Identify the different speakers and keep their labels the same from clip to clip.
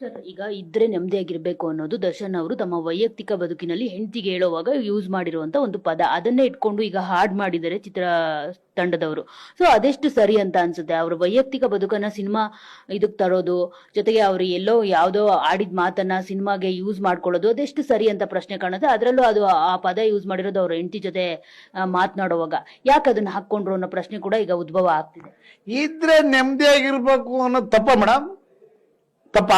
Speaker 1: Sir, ಈಗ ಇದ್ರೆ ನೆಮ್ಮದಿಯಾಗಿರ್ಬೇಕು ಅನ್ನೋದು ದರ್ಶನ್ ಅವರು ತಮ್ಮ ವೈಯಕ್ತಿಕ ಬದುಕಿನಲ್ಲಿ ಹೆಂಡತಿಗೆ ಹೇಳುವಾಗ ಯೂಸ್ ಮಾಡಿರುವಂತ ಒಂದು ಪದ. ಅದನ್ನೇ ಇಟ್ಕೊಂಡು ಈಗ ಹಾಡ್ ಮಾಡಿದ್ದಾರೆ ಚಿತ್ರ ತಂಡದವರು. ಸೊ ಅದೆಷ್ಟು ಸರಿ ಅಂತ ಅನ್ಸುತ್ತೆ? ಅವ್ರ ವೈಯಕ್ತಿಕ ಬದುಕನ್ನ ಸಿನಿಮಾ ಇದಕ್ ತರೋದು, ಜೊತೆಗೆ ಅವ್ರು ಎಲ್ಲೋ ಯಾವ್ದೋ ಆಡಿದ ಮಾತನ್ನ ಸಿನಿಮಾಗೆ ಯೂಸ್ ಮಾಡ್ಕೊಳ್ಳೋದು, ಅದೆಷ್ಟು ಸರಿ ಅಂತ ಪ್ರಶ್ನೆ ಕಾಣುತ್ತೆ. ಅದರಲ್ಲೂ ಅದು ಆ ಪದ ಯೂಸ್ ಮಾಡಿರೋದು ಅವ್ರ ಹೆಂಡತಿ ಜೊತೆ ಮಾತನಾಡುವಾಗ. ಯಾಕೆ ಅದನ್ನ ಹಾಕೊಂಡ್ರು ಅನ್ನೋ ಪ್ರಶ್ನೆ ಕೂಡ ಈಗ ಉದ್ಭವ ಆಗ್ತಿದೆ.
Speaker 2: ಇದ್ರೆ ನೆಮ್ಮದಿಯಾಗಿರ್ಬೇಕು ಅನ್ನೋದು ತಪ್ಪ ಮೇಡಮ್ ತಪ್ಪ?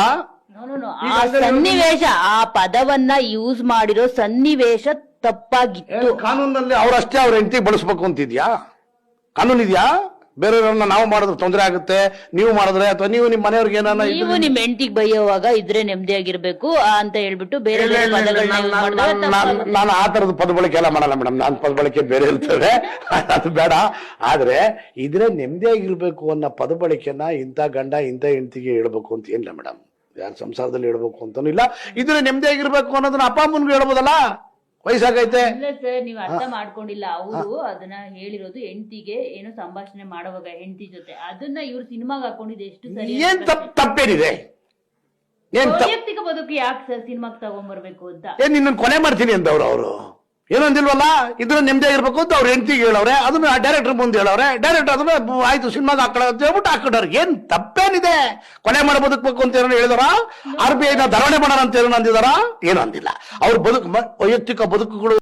Speaker 1: ಆ ಸನ್ನಿವೇಶ ಆ ಪದವನ್ನ ಯೂಸ್ ಮಾಡಿರೋ ಸನ್ನಿವೇಶ ತಪ್ಪಾಗಿತ್ತು.
Speaker 2: ಕಾನೂನಲ್ಲಿ ಅವರಷ್ಟೇ ಅವ್ರ ಹೆಂಡತಿ ಬಳಸ್ಬೇಕು ಅಂತಿದ್ಯಾ? ಕಾನೂನು ಇದೆಯಾ ಬೇರೆಯವ್ರನ್ನ ನಾವು ಮಾಡಿದ್ರೆ ತೊಂದರೆ ಆಗುತ್ತೆ ನೀವು ಮಾಡಿದ್ರೆ ಅಥವಾ ನೀವು ನಿಮ್ಮ ಮನೆಯವ್ರಿಗೆ ಏನಾನ
Speaker 1: ನೀವು ನಿಮ್ ಹೆಂಡತಿಗೆ ಬೈಯೋವಾಗ ಇದ್ರೆ ನೆಮ್ಮದಿಯಾಗಿರ್ಬೇಕು ಆಗಿರ್ಬೇಕು ಅಂತ ಹೇಳ್ಬಿಟ್ಟು ಬೇರೆ ಬೇರೆ ಪದಗಳನ್ನ ಯೂಸ್ ಮಾಡಿದಾಗ ತಪ್ಪಾಗುತ್ತೆ.
Speaker 2: ನಾನು ಆ ತರದ ಪದ ಬಳಕೆ ಎಲ್ಲ ಮಾಡಲ್ಲ ಮೇಡಮ್. ನಾನು ಪದ ಬಳಕೆ ಬೇರೆ ಇರ್ತದೆ. ಅದು ಬೇಡ. ಆದ್ರೆ ಇದ್ರೆ ನೆಮ್ಮದಿಯಾಗಿರ್ಬೇಕು ಅನ್ನೋ ಪದ ಬಳಕೆನ ಇಂಥ ಗಂಡ ಇಂಥ ಹೆಂಡತಿಗೆ ಹೇಳ್ಬೇಕು ಅಂತ ಏನಿಲ್ಲ ಮೇಡಮ್. ಯಾರ ಸಂಸಾರದಲ್ಲಿ ಹೇಳ್ಬೇಕು ಅಂತಾನು ಇಲ್ಲ. ಇದ್ರೆ ನೆಮ್ಮದಿಯಾಗಿರ್ಬೇಕು ಅನ್ನೋದನ್ನ ಅಪ್ಪ ಅಮ್ಮನ್ಗೂ ಹೇಳ್ಬೋದಲ್ಲ? ವಯಸ್ಸಾಗೈತೆ.
Speaker 1: ಇಲ್ಲ ಸರ್ ನೀವ್ ಅರ್ಥ ಮಾಡ್ಕೊಂಡಿಲ್ಲ. ಅವರು ಅದನ್ನ ಹೇಳಿರೋದು ಹೆಂಡತಿಗೆ ಏನೋ ಸಂಭಾಷಣೆ ಮಾಡುವಾಗ ಹೆಂಡತಿ ಜೊತೆ. ಅದನ್ನ ಇವ್ರು ಸಿನಿಮಾಗೆ ಹಾಕೊಂಡಿದ್ದು ಎಷ್ಟು ಸರಿ
Speaker 2: ಏನ್ ತಪ್ಪು ತಪ್ಪೇನಿದೆ? ಏನ್ ತಪ್ಪು
Speaker 1: ವೈಯಕ್ತಿಕ ಬದುಕು ಯಾಕೆ ಸರ್ ಸಿನಿಮಾಗೆ ತಗೊಂಡ್ಬರ್ಬೇಕು ಅಂತ?
Speaker 2: ಏನ್ ನಿನ್ನ ಕೊನೆ ಮಾಡ್ತೀನಿ ಅಂದವ್ರು ಅವರು? ಏನೋ ಅಂದಿಲ್ವಲ್ಲ ಇದ್ರ ನೆಮ್ಮದಿಯಾಗಿರ್ಬೇಕು ಅಂತ ಅವ್ರ ಹೆಂಡತಿಗೆ ಹೇಳವ್ರೆ ಅದನ್ನ ಡೈರೆಕ್ಟರ್ ಮುಂದೆ ಹೇಳವ್ರೆ. ಡೈರೆಕ್ಟರ್ ಅದನ್ನ ಆಯ್ತು ಸಿನಿಮಾದ ಹಾಕೊಳ್ಳೋ ಅಂತ ಹೇಳ್ಬಿಟ್ಟು ಹಾಕೊಂಡವ್ರು ಏನ್ ತಪ್ಪೇನಿದೆ? ಕೊಲೆ ಮಾಡಿ ಬದುಕಬೇಕು ಅಂತ ಏನೋ ಹೇಳಿದಾರ? ಆರ್ ಬಿ ಐನ ಧರಣೆ ಮಾಡೋಣ ಅಂತ ಏನೋ ಅಂದಿದಾರ? ಏನೋ ಅಂದಿಲ್ಲ. ಅವ್ರ ಬದುಕು ವೈಯಕ್ತಿಕ ಬದುಕುಗಳು